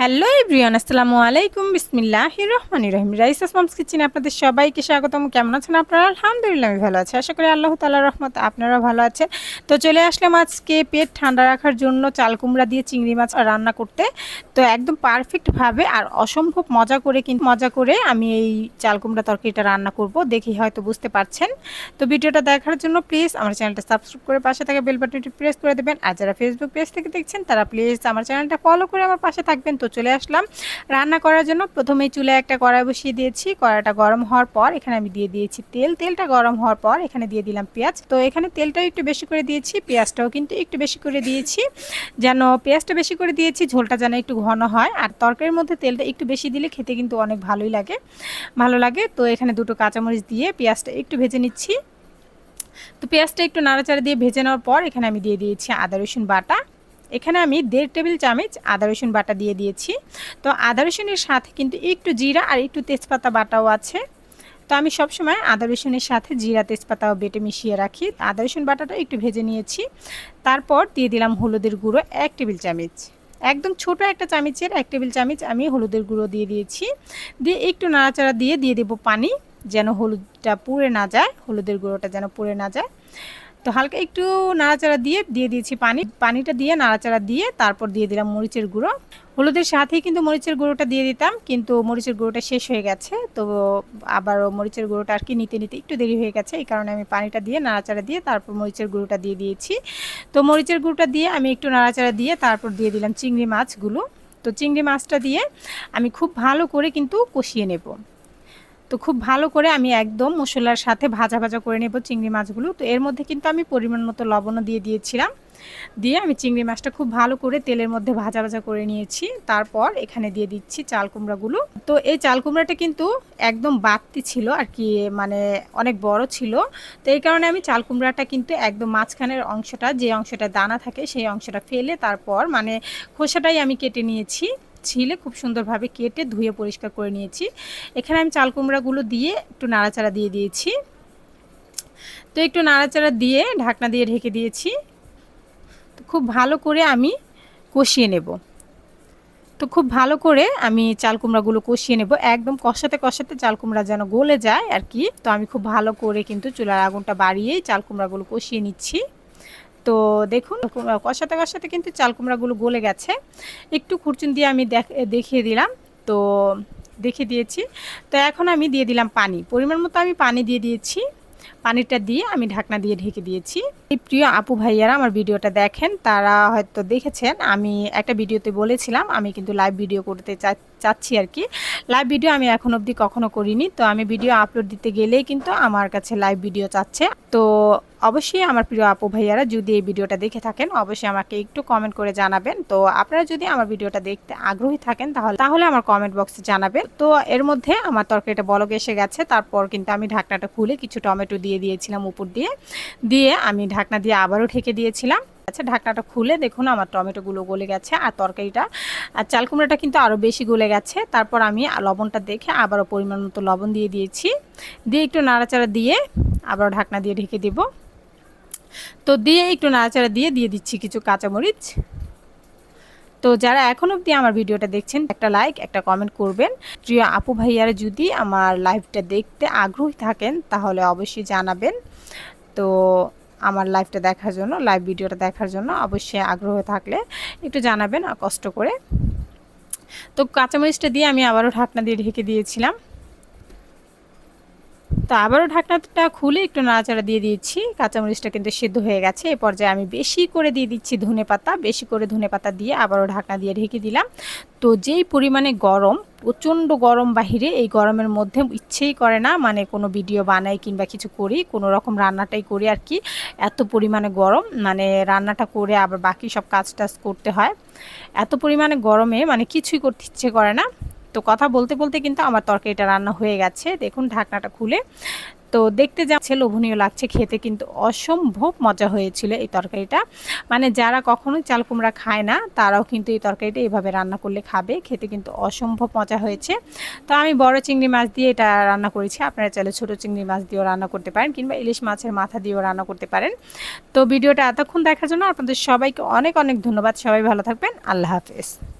Hello everyone আসসালামু আলাইকুম বিসমিল্লাহ রহমান রহিম রাইস আসমামস কিচেনে আপনাদের সবাইকে স্বাগতম। কেমন আছেন আপনারা? আলহামদুলিল্লাহ, আমি ভালো আছি। আশা করি আল্লাহ তাল্লাহ রহমত আপনারা ভালো আছেন। তো চলে আসলাম আজকে পেট ঠান্ডা রাখার জন্য চাল কুমড়া দিয়ে চিংড়ি মাছ রান্না করতে। তো একদম পারফেক্টভাবে আর অসম্ভব মজা করে কিন্তু মজা করে আমি এই চাল কুমড়া তরকারিটা রান্না করব। দেখি হয়তো বুঝতে পারছেন। তো ভিডিওটা দেখার জন্য প্লিজ আমার চ্যানেলটা সাবস্ক্রাইব করে পাশে থাকা বেল বাটনটি প্রেস করে দেবেন। আর যারা ফেসবুক পেজ থেকে দেখছেন, তারা প্লিজ আমার চ্যানেলটা ফলো করে আমার পাশে থাকবেন। তো চলে আসলাম। রান্না করার জন্য প্রথমেই চুলে একটা কড়াই বসিয়ে দিয়েছি। কড়াইটা গরম হওয়ার পর এখানে আমি দিয়ে দিয়েছি তেল। তেলটা গরম হওয়ার পর এখানে দিয়ে দিলাম পেঁয়াজ। তো এখানে তেলটাও একটু বেশি করে দিয়েছি, পেঁয়াজটাও কিন্তু একটু বেশি করে দিয়েছি। যেন পেঁয়াজটা বেশি করে দিয়েছি, ঝোলটা যেন একটু ঘন হয়। আর তরকারির মধ্যে তেলটা একটু বেশি দিলে খেতে কিন্তু অনেক ভালোই লাগে। ভালো লাগে। তো এখানে দুটো কাঁচামরিচ দিয়ে পেঁয়াজটা একটু ভেজে নিচ্ছি। তো পেঁয়াজটা একটু নাড়াচাড়া দিয়ে ভেজে নেওয়ার পর এখানে আমি দিয়ে দিয়েছি আদা রসুন বাটা। এখানে আমি দেড় টেবিল চামচ আদা রসুন বাটা দিয়ে দিয়েছি। তো আদা রসুনের সাথে কিন্তু একটু জিরা আর একটু তেজপাতা বাটাও আছে। তো আমি সবসময় আদা রসুনের সাথে জিরা তেজপাতাও বেটে মিশিয়ে রাখি। আদা রসুন বাটাটা একটু ভেজে নিয়েছি। তারপর দিয়ে দিলাম হলুদের গুঁড়ো এক টেবিল চামচ। একদম ছোট একটা চামচের এক টেবিল চামচ আমি হলুদের গুঁড়ো দিয়ে দিয়েছি। দিয়ে একটু নাড়াচাড়া দিয়ে দিয়ে দেবো পানি, যেন হলুদটা পুড়ে না যায়, হলুদের গুঁড়োটা যেন পুড়ে না যায়। তো হালকা একটু নাড়াচাড়া দিয়ে দিয়ে দিয়েছি পানি। পানিটা দিয়ে নাড়াচাড়া দিয়ে তারপর দিয়ে দিলাম মরিচের গুঁড়ো। হলুদের সাথেই কিন্তু মরিচের গুঁড়োটা দিয়ে দিতাম, কিন্তু মরিচের গুঁড়োটা শেষ হয়ে গেছে। তো আবার মরিচের গুঁড়োটা আর কি নিতে নিতে একটু দেরি হয়ে গেছে। এই কারণে আমি পানিটা দিয়ে নাড়াচাড়া দিয়ে তারপর মরিচের গুঁড়োটা দিয়ে দিয়েছি। তো মরিচের গুঁড়োটা দিয়ে আমি একটু নাড়াচাড়া দিয়ে তারপর দিয়ে দিলাম চিংড়ি মাছগুলো। তো চিংড়ি মাছটা দিয়ে আমি খুব ভালো করে কিন্তু কষিয়ে নেব। তো খুব ভালো করে আমি একদম মশলার সাথে ভাজা ভাজা করে নেব চিংড়ি মাছগুলো। তো এর মধ্যে কিন্তু আমি পরিমাণ মতো লবণও দিয়ে দিয়েছিলাম। দিয়ে আমি চিংড়ি মাছটা খুব ভালো করে তেলের মধ্যে ভাজা ভাজা করে নিয়েছি। তারপর এখানে দিয়ে দিচ্ছি চাল কুমড়াগুলো। তো এই চাল কুমড়াটা কিন্তু একদম বাড়তি ছিল আর কি মানে অনেক বড় ছিল। তো এই কারণে আমি চাল কুমড়াটা কিন্তু একদম মাঝখানের অংশটা, যে অংশটা দানা থাকে সেই অংশটা ফেলে তারপর মানে খোসাটাই আমি কেটে নিয়েছি। ছিলে খুব সুন্দরভাবে কেটে ধুয়ে পরিষ্কার করে নিয়েছি। এখানে আমি চাল কুমড়াগুলো দিয়ে একটু নাড়াচাড়া দিয়ে দিয়েছি। তো একটু নাড়াচাড়া দিয়ে ঢাকনা দিয়ে ঢেকে দিয়েছি। তো খুব ভালো করে আমি কষিয়ে নেব। তো খুব ভালো করে আমি চাল কুমড়াগুলো কষিয়ে নেব। একদম কষাতে কষাতে চাল কুমড়া যেন গলে যায় আর কি। তো আমি খুব ভালো করে কিন্তু চুলার আগুনটা বাড়িয়েই চাল কুমড়াগুলো কষিয়ে নিচ্ছি। তো দেখুন, কষাতে কষাতে কিন্তু চাল কুমড়াগুলো গলে গেছে। একটু খুরচুন দিয়ে আমি দেখিয়ে দিলাম। তো দেখিয়ে দিয়েছি। তো এখন আমি দিয়ে দিলাম পানি। পরিমাণ মতো আমি পানি দিয়ে দিয়েছি। পানিটা দিয়ে আমি ঢাকনা দিয়ে ঢেকে দিয়েছি। এই প্রিয় আপু ভাইয়ারা আমার ভিডিওটা দেখেন, তারা হয়তো দেখেছেন, আমি একটা ভিডিওতে বলেছিলাম, আমি কিন্তু লাইভ ভিডিও করতে চাচ্ছি আর কি। লাইভ ভিডিও আমি এখন অবধি কখনো করিনি। তো আমি ভিডিও আপলোড দিতে গেলেই কিন্তু আমার কাছে লাইভ ভিডিও চাচ্ছে। তো অবশ্যই আমার প্রিয় আপু ভাইয়ারা, যদি এই ভিডিওটা দেখে থাকেন, অবশ্যই আমাকে একটু কমেন্ট করে জানাবেন। তো আপনারা যদি আমার ভিডিওটা দেখতে আগ্রহী থাকেন, তাহলে তাহলে আমার কমেন্ট বক্সে জানাবেন। তো এর মধ্যে আমার তরকারিটা বলক এসে গেছে। তারপর কিন্তু আমি ঢাকনাটা খুলে কিছু টমেটো দিয়ে দিয়েছিলাম উপর দিয়ে। দিয়ে আমি ঢাকনা দিয়ে আবারও ঢেকে দিয়েছিলাম। আচ্ছা ঢাকনাটা খুলে দেখুন, আমার টমেটোগুলো গলে গেছে আর তরকারিটা। আর চাল কুমড়াটা কিন্তু আরও বেশি গলে গেছে। তারপর আমি লবণটা দেখে আবারও পরিমাণ মতো লবণ দিয়ে দিয়েছি। দিয়ে একটু নাড়াচাড়া দিয়ে আবারও ঢাকনা দিয়ে ঢেকে দেবো। তো দিয়ে একটু নাড়াচাড়া দিয়ে দিয়ে দিচ্ছি কিছু কাঁচামরিচ। তো যারা এখন অবধি আমার ভিডিওটা দেখছেন, একটা লাইক একটা কমেন্ট করবেন। প্রিয় আপু ভাইয়ারা যদি আমার লাইভটা দেখতে আগ্রহী থাকেন, তাহলে অবশ্যই জানাবেন। তো আমার লাইভটা দেখার জন্য লাইভ ভিডিওটা দেখার জন্য অবশ্যই আগ্রহ থাকলে একটু জানাবেন কষ্ট করে। তো কাঁচামরিচটা দিয়ে আমি আবারও ঢাকনা দিয়ে ঢেকে দিয়েছিলাম। তো আবারও ঢাকনাটা খুলে একটু নাড়াচাড়া দিয়ে দিয়েছি কাঁচামরিচটা কিন্তু সিদ্ধ হয়ে গেছে। এ পর্যায়ে আমি বেশি করে দিয়ে দিচ্ছি ধনে পাতা, বেশি করে ধনে পাতা দিয়ে আবারও ঢাকনা দিয়ে ঢেকে দিলাম। তো যেই পরিমাণে গরম, প্রচণ্ড গরম বাহিরে এই গরমের মধ্যে ইচ্ছেই করে না মানে কোনো ভিডিও বানাই কিংবা কিছু করি, কোনো রকম রান্নাটাই করি আর কি। এত পরিমাণে গরম মানে রান্নাটা করে আবার বাকি সব কাজ টাজ করতে হয়। এত পরিমাণে গরমে মানে কিছুই করতে ইচ্ছে করে না। তো কথা বলতে বলতে কিন্তু আমার তরকারিটা রান্না হয়ে গেছে। দেখুন ঢাকনাটা খুলে। তো দেখতে যাচ্ছে, লোভনীয় লাগছে, খেতে কিন্তু অসম্ভব মজা হয়েছিল এই তরকারিটা। মানে যারা কখনোই চাল কুমড়া খায় না, তারাও কিন্তু এই তরকারিটা এইভাবে রান্না করলে খাবে। খেতে কিন্তু অসম্ভব মজা হয়েছে। তো আমি বড় চিংড়ি মাছ দিয়ে এটা রান্না করেছি। আপনারা চাইলে ছোটো চিংড়ি মাছ দিয়েও রান্না করতে পারেন কিংবা ইলিশ মাছের মাথা দিয়েও রান্না করতে পারেন। তো ভিডিওটা এতক্ষণ দেখার জন্য আপনাদের সবাইকে অনেক অনেক ধন্যবাদ। সবাই ভালো থাকবেন। আল্লাহ হাফেজ।